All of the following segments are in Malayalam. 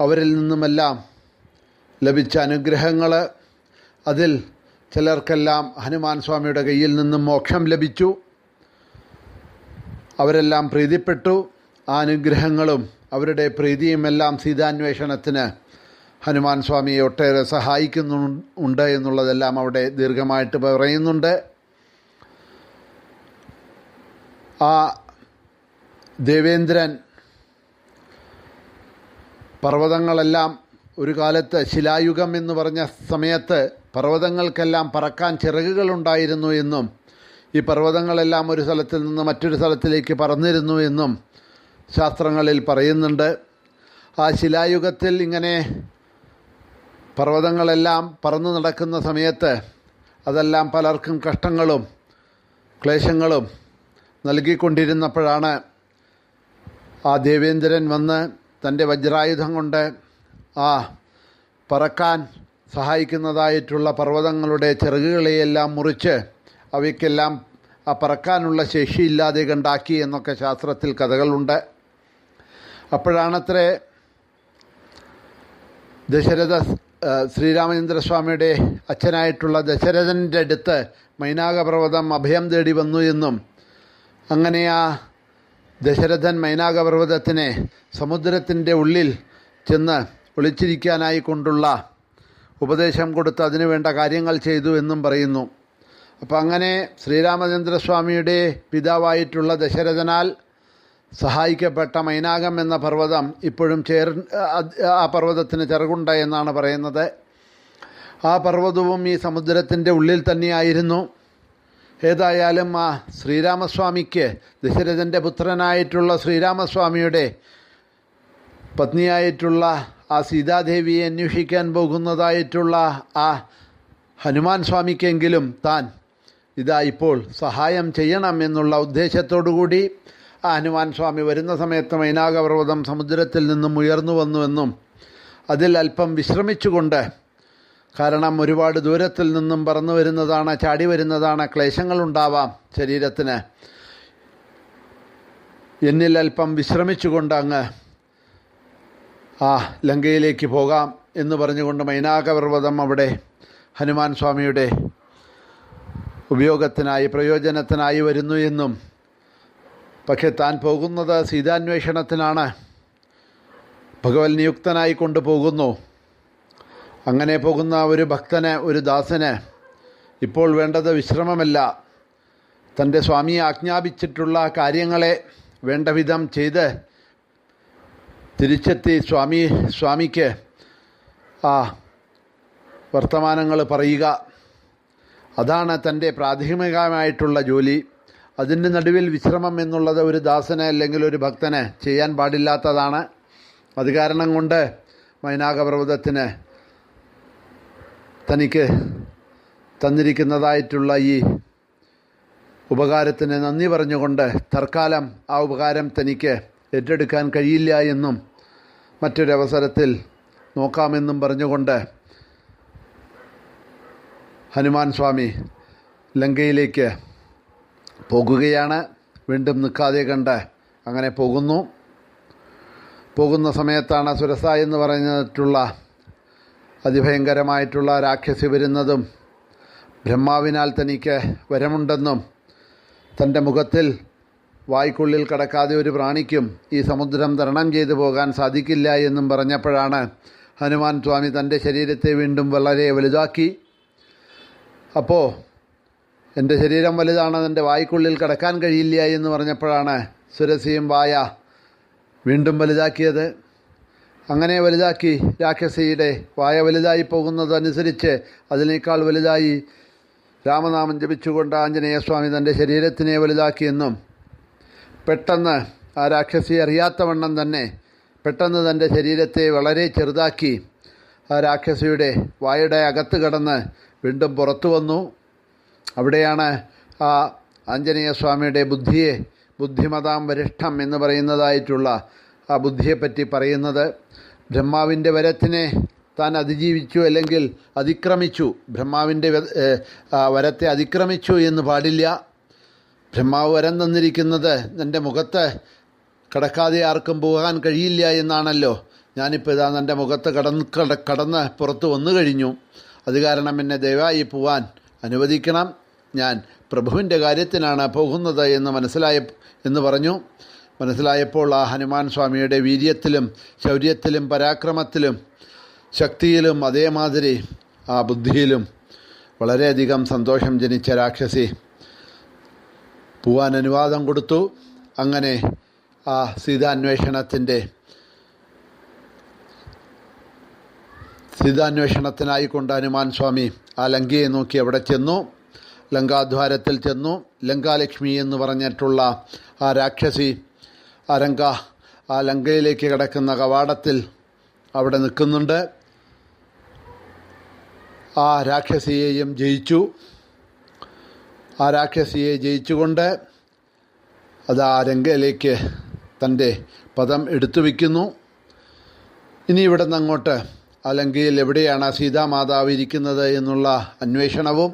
അവരിൽ നിന്നുമെല്ലാം ലഭിച്ച അനുഗ്രഹങ്ങൾ അതിൽ ചിലർക്കെല്ലാം ഹനുമാൻ സ്വാമിയുടെ കയ്യിൽ നിന്നും മോക്ഷം ലഭിച്ചു. അവരെല്ലാം പ്രീതിപ്പെട്ടു. ആ അനുഗ്രഹങ്ങളും അവരുടെ പ്രീതിയുമെല്ലാം സീതാന്വേഷണത്തിന് ഹനുമാൻ സ്വാമിയെ ഒട്ടേറെ സഹായിക്കുന്നു ഉണ്ട് എന്നുള്ളതെല്ലാം അവിടെ ദീർഘമായിട്ട് പറയുന്നുണ്ട്. ആ ദേവേന്ദ്രൻ പർവതങ്ങളെല്ലാം ഒരു കാലത്ത് ശിലായുഗം എന്ന് പറഞ്ഞ സമയത്ത് പർവതങ്ങൾക്കെല്ലാം പറക്കാൻ ചിറകുകൾ ഉണ്ടായിരുന്നു എന്നും ഈ പർവതങ്ങളെല്ലാം ഒരു സ്ഥലത്തിൽ നിന്ന് മറ്റൊരു സ്ഥലത്തിലേക്ക് പറന്നിരുന്നു എന്നും ശാസ്ത്രങ്ങളിൽ പറയുന്നുണ്ട്. ആ ശിലായുഗത്തിൽ ഇങ്ങനെ പർവതങ്ങളെല്ലാം പറന്നു നടക്കുന്ന സമയത്ത് അതെല്ലാം പലർക്കും കഷ്ടങ്ങളും ക്ലേശങ്ങളും നൽകിക്കൊണ്ടിരുന്നപ്പോഴാണ് ആ ദേവേന്ദ്രൻ വന്ന് തന്റെ വജ്രായുധം കൊണ്ട് ആ പറക്കാൻ സഹായിക്കുന്നതായിട്ടുള്ള പർവതങ്ങളുടെ ചിറകുകളെയെല്ലാം മുറിച്ച് അവയ്ക്കെല്ലാം ആ പറക്കാനുള്ള ശേഷിയില്ലാതെ കണ്ടാക്കി എന്നൊക്കെ ശാസ്ത്രത്തിൽ കഥകളുണ്ട്. അപ്പോഴാണത്രേ ദശരഥ ശ്രീരാമചന്ദ്രസ്വാമിയുടെ അച്ഛനായിട്ടുള്ള ദശരഥന്റെ അടുത്ത് മൈനാകപർവതം അഭയം തേടി വന്നു എന്നും അങ്ങനെ ആ ദശരഥൻ മൈനാകപർവതത്തിനെ സമുദ്രത്തിന്റെ ഉള്ളിൽ ചെന്ന് ഒളിച്ചിരിക്കാനായി കൊണ്ടുള്ള ഉപദേശം കൊടുത്ത് അതിനു വേണ്ട കാര്യങ്ങൾ ചെയ്തു എന്നും പറയുന്നു. അപ്പം അങ്ങനെ ശ്രീരാമചന്ദ്രസ്വാമിയുടെ പിതാവായിട്ടുള്ള ദശരഥനാൽ സഹായിക്കപ്പെട്ട മൈനാകം എന്ന പർവതം ഇപ്പോഴും ചേർ ആ പർവതത്തിന് ചെറുകുണ്ട എന്നാണ് പറയുന്നത്. ആ പർവതവും ഈ സമുദ്രത്തിന്റെ ഉള്ളിൽ തന്നെയായിരുന്നു. ഏതായാലും ആ ശ്രീരാമസ്വാമിക്ക് ദശരഥന്റെ പുത്രനായിട്ടുള്ള ശ്രീരാമസ്വാമിയുടെ പത്നിയായിട്ടുള്ള ആ സീതാദേവിയെ അന്വേഷിക്കാൻ പോകുന്നതായിട്ടുള്ള ആ ഹനുമാൻ സ്വാമിക്കെങ്കിലും താൻ ഇതാ ഇപ്പോൾ സഹായം ചെയ്യണം എന്നുള്ള ഉദ്ദേശത്തോടു കൂടി ആ ഹനുമാൻ സ്വാമി വരുന്ന സമയത്ത് മൈനാകപർവതം സമുദ്രത്തിൽ നിന്നും ഉയർന്നു വന്നുവെന്നും അതിൽ അല്പം വിശ്രമിച്ചുകൊണ്ട് കാരണം ഒരുപാട് ദൂരത്തിൽ നിന്നും പറന്നു വരുന്നതാണ് ചാടി വരുന്നതാണ് ക്ലേശങ്ങളുണ്ടാവാം ശരീരത്തിന്. എന്നിൽ അല്പം വിശ്രമിച്ചുകൊണ്ട് അങ്ങ് ആ ലങ്കയിലേക്ക് പോകാം എന്ന് പറഞ്ഞുകൊണ്ട് മൈനാകപർവതം അവിടെ ഹനുമാൻ സ്വാമിയുടെ ഉപയോഗത്തിനായി പ്രയോജനത്തിനായി വരുന്നു എന്നും. പക്ഷെ താൻ പോകുന്നത് സീതാന്വേഷണത്തിനാണ്. ഭഗവത് നിയുക്തനായി കൊണ്ടുപോകുന്നു. അങ്ങനെ പോകുന്ന ഒരു ഭക്തന് ഒരു ദാസന് ഇപ്പോൾ വേണ്ടത് വിശ്രമമല്ല. തന്റെ സ്വാമിയെ ആജ്ഞാപിച്ചിട്ടുള്ള കാര്യങ്ങളെ വേണ്ട വിധം ചെയ്ത് തിരിച്ചെത്തി സ്വാമി സ്വാമിക്ക് ആ വർത്തമാനങ്ങൾ പറയുക. അതാണ് തന്റെ പ്രാഥമികമായിട്ടുള്ള ജോലി. അതിന്റെ നടുവിൽ വിശ്രമം എന്നുള്ളത് ഒരു ദാസന് അല്ലെങ്കിൽ ഒരു ഭക്തന് ചെയ്യാൻ പാടില്ലാത്തതാണ്. അത് കാരണം കൊണ്ട് മൈനാകപർവതത്തിന് തനിക്ക് തന്നിരിക്കുന്നതായിട്ടുള്ള ഈ ഉപകാരത്തിന് നന്ദി പറഞ്ഞുകൊണ്ട് തൽക്കാലം ആ ഉപകാരം തനിക്ക് ഏറ്റെടുക്കാൻ കഴിയില്ല എന്നും മറ്റൊരവസരത്തിൽ നോക്കാമെന്നും പറഞ്ഞുകൊണ്ട് ഹനുമാൻ സ്വാമി ലങ്കയിലേക്ക് പോകുകയാണ്. വീണ്ടും നിൽക്കാതെ കണ്ട് അങ്ങനെ പോകുന്നു. പോകുന്ന സമയത്താണ് സുരസ എന്ന് പറഞ്ഞിട്ടുള്ള അതിഭയങ്കരമായിട്ടുള്ള രാക്ഷസി വരുന്നതും ബ്രഹ്മാവിനാൽ തനിക്ക് വരമുണ്ടെന്നും തന്റെ മുഖത്തിൽ വായ്ക്കുള്ളിൽ കടക്കാതെ ഒരു പ്രാണിക്കും ഈ സമുദ്രം തരണം ചെയ്തു പോകാൻ സാധിക്കില്ല എന്നും പറഞ്ഞപ്പോഴാണ് ഹനുമാൻ സ്വാമി തന്റെ ശരീരത്തെ വീണ്ടും വളരെ വലുതാക്കി. അപ്പോൾ എന്റെ ശരീരം വലുതാണ് എന്റെ വായ്ക്കുള്ളിൽ കടക്കാൻ കഴിയില്ല എന്ന് പറഞ്ഞപ്പോഴാണ് സുരസിയും വായ വീണ്ടും വലുതാക്കിയത്. അങ്ങനെ വലുതാക്കി രാക്ഷസിയുടെ വായ വലുതായി പോകുന്നതനുസരിച്ച് അതിനേക്കാൾ വലുതായി രാമനാമം ജപിച്ചുകൊണ്ട് ആഞ്ജനേയസ്വാമി തന്റെ ശരീരത്തിനെ വലുതാക്കിയെന്നും പെട്ടെന്ന് ആ രാക്ഷസി അറിയാത്തവണ്ണം തന്നെ പെട്ടെന്ന് തന്റെ ശരീരത്തെ വളരെ ചെറുതാക്കി ആ രാക്ഷസിയുടെ വായുടെ അകത്ത് കടന്ന് വീണ്ടും പുറത്തു വന്നു. അവിടെയാണ് ആ ആഞ്ജനേയസ്വാമിയുടെ ബുദ്ധിയെ ബുദ്ധിമതാം വരിഷ്ഠം എന്ന് പറയുന്നതായിട്ടുള്ള ആ ബുദ്ധിയെപ്പറ്റി പറയുന്നത് ബ്രഹ്മാവിന്റെ വരത്തിനെ താൻ അതിജീവിച്ചു അല്ലെങ്കിൽ അതിക്രമിച്ചു. ബ്രഹ്മാവിന്റെ വരത്തെ അതിക്രമിച്ചു എന്ന് പാടില്ല. ബ്രഹ്മാവ് വരം തന്നിരിക്കുന്നത് എന്റെ മുഖത്ത് കടക്കാതെ ആർക്കും പോകാൻ കഴിയില്ല എന്നാണല്ലോ. ഞാനിപ്പോൾ ഇതാ എന്റെ മുഖത്ത് കടന്ന് കട കടന്ന് പുറത്ത് വന്നു കഴിഞ്ഞു. അത് കാരണം എന്നെ ദയവായി പോവാൻ അനുവദിക്കണം. ഞാൻ പ്രഭുവിന്റെ കാര്യത്തിനാണ് പോകുന്നത് എന്ന് മനസ്സിലായ എന്ന് പറഞ്ഞു. മനസ്സിലായപ്പോൾ ആ ഹനുമാൻ സ്വാമിയുടെ വീര്യത്തിലും ശൗര്യത്തിലും പരാക്രമത്തിലും ശക്തിയിലും അതേമാതിരി ആ ബുദ്ധിയിലും വളരെയധികം സന്തോഷം ജനിച്ച രാക്ഷസി പോവാൻ അനുവാദം കൊടുത്തു. അങ്ങനെ ആ സീതാന്വേഷണത്തിന്റെ സീതാന്വേഷണത്തിനായിക്കൊണ്ട് ഹനുമാൻ സ്വാമി ആ ലങ്കയെ നോക്കി അവിടെ ചെന്നു. ലങ്കാദ്വാരത്തിൽ ചെന്നു. ലങ്കാലക്ഷ്മി എന്ന് പറഞ്ഞിട്ടുള്ള ആ രാക്ഷസി ആ ലങ്ക ആ ലങ്കയിലേക്ക് കിടക്കുന്ന കവാടത്തിൽ അവിടെ നിൽക്കുന്നുണ്ട്. ആ രാക്ഷസിയെയും ജയിച്ചു. ആ രാക്ഷസിയെ ജയിച്ചുകൊണ്ട് അത് ആ രംഗയിലേക്ക് തന്റെ പദം എടുത്തു വയ്ക്കുന്നു. ഇനി ഇവിടെ നിന്ന് അങ്ങോട്ട് ലങ്കയിൽ എവിടെയാണ് സീതാമാതാവ് ഇരിക്കുന്നത് എന്നുള്ള അന്വേഷണവും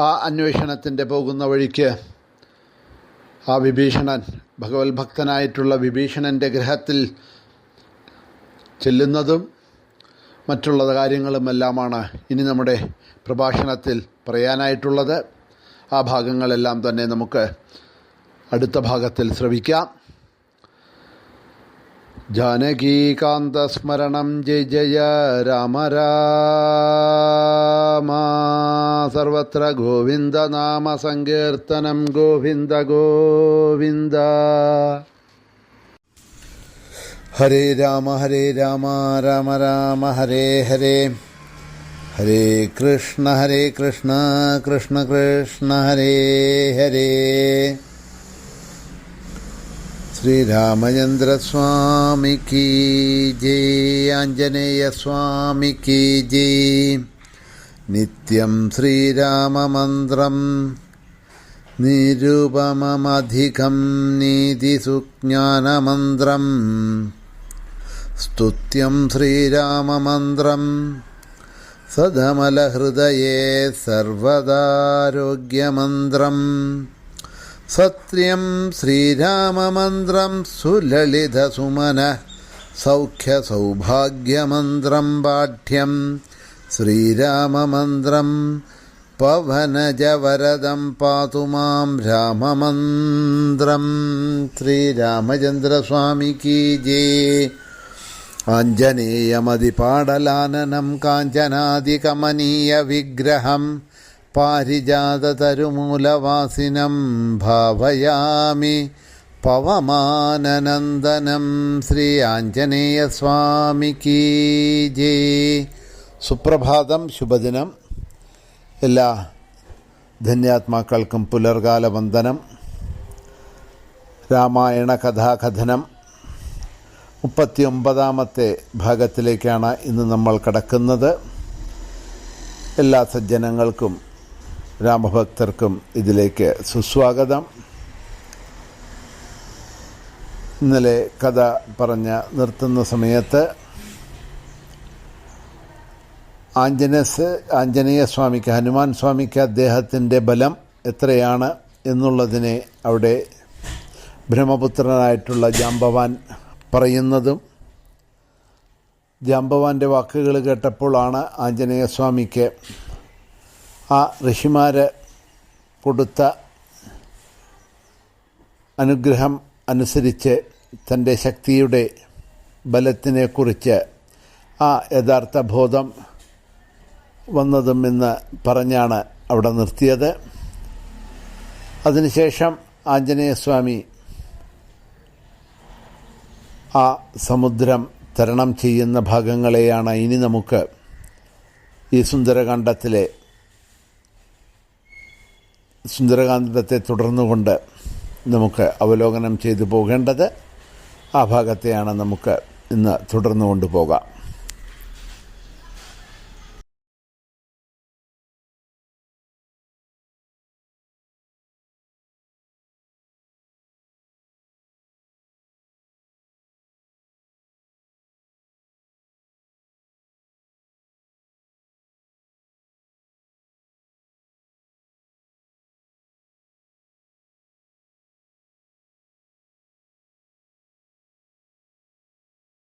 ആ അന്വേഷണത്തിന്റെ പോകുന്ന വഴിക്ക് ആ വിഭീഷണൻ ഭഗവത് ഭക്തനായിട്ടുള്ള വിഭീഷണന്റെ ഗ്രഹത്തിൽ ചെല്ലുന്നതും മറ്റുള്ള കാര്യങ്ങളുമെല്ലാമാണ് ഇനി നമ്മുടെ പ്രഭാഷണത്തിൽ പറയാനായിട്ടുള്ളത്. ആ ഭാഗങ്ങളെല്ലാം തന്നെ നമുക്ക് അടുത്ത ഭാഗത്തിൽ ശ്രവിക്കാം. जानकीकान्तस्मरणं जय जय राम राम। सर्वत्र गोविन्दनामसङ्कीर्तनं गोविन्द गोविन्द। हरे राम हरे राम राम राम, हरे हरे। हरे कृष्ण हरे कृष्ण कृष्ण कृष्ण, हरे हरे। ഹരേ ശ്രീരാമചന്ദ്രസ്വാമി കീ ജയ് ആഞ്ജനേയസ്വാമി കീ ജയ് നിത്യം ശ്രീരാമമന്ത്രം. നിരുപമമധികം നീതിസുജ്ഞാനമന്ത്രം. സ്തുത്യം ശ്രീരാമമന്ത്രം. സദമലഹൃദയേ സർവദാരോഗ്യമന്ത്രം. സത്യം ശ്രീരാമമന്ത്രം സുലളിതസുമന സൗഖ്യസൗഭാഗ്യമന്ത്രം പാഠ്യം ശ്രീരാമമന്ത്രം പവനജവരദം പാതു മാം രാമമന്ത്രം ശ്രീരാമചന്ദ്രസ്വാമിക്ക് ജേ ആഞ്ജനേയമതിപാടലാനനം കാഞ്ചനാദികമനീയ വിഗ്രഹം പാരിജാതതരുമൂലവാസിനം ഭാവയാമി പവമാനനന്ദനം ശ്രീ ആഞ്ജനേയസ്വാമിക്ക് ജേ. സുപ്രഭാതം ശുഭദിനം. എല്ലാ ധന്യാത്മാക്കൾക്കും പുലർകാല വന്ദനം രാമായണ കഥാകഥനം. മുപ്പത്തി ഒമ്പതാമത്തെ ഭാഗത്തിലേക്കാണ് ഇന്ന് നമ്മൾ കടക്കുന്നത്. എല്ലാ സജ്ജനങ്ങൾക്കും രാമഭക്തർക്കും ഇതിലേക്ക് സുസ്വാഗതം. ഇന്നലെ കഥ പറഞ്ഞ് നിർത്തുന്ന സമയത്ത് ആഞ്ജനസ് ആഞ്ജനേയ സ്വാമിക്ക് ഹനുമാൻ സ്വാമിക്ക് അദ്ദേഹത്തിന്റെ ബലം എത്രയാണ് എന്നുള്ളതിനെ അവിടെ ബ്രഹ്മപുത്രനായിട്ടുള്ള ജാംബവാൻ പറയുന്നതും ജാമ്പവാന്റെ വാക്കുകൾ കേട്ടപ്പോഴാണ് ആഞ്ജനേയ സ്വാമിക്ക് ആ ഋഷിമാർ കൊടുത്ത അനുഗ്രഹം അനുസരിച്ച് തന്റെ ശക്തിയുടെ ബലത്തിനെക്കുറിച്ച് ആ യഥാർത്ഥ ബോധം വന്നതും എന്ന് പറഞ്ഞാണ് അവിടെ നിർത്തിയത്. അതിനുശേഷം ആഞ്ജനേയസ്വാമി ആ സമുദ്രം തരണം ചെയ്യുന്ന ഭാഗങ്ങളെയാണ് ഇനി നമുക്ക് ഈ സുന്ദരകാന്ഡത്തിലെ സുന്ദരകാന്ഡത്തെ തുടർന്നുകൊണ്ട് നമുക്ക് അവലോകനം ചെയ്തു പോകേണ്ടത് ആ ഭാഗത്തെയാണ് നമുക്ക് ഇന്ന് തുടർന്നു കൊണ്ടുപോകാം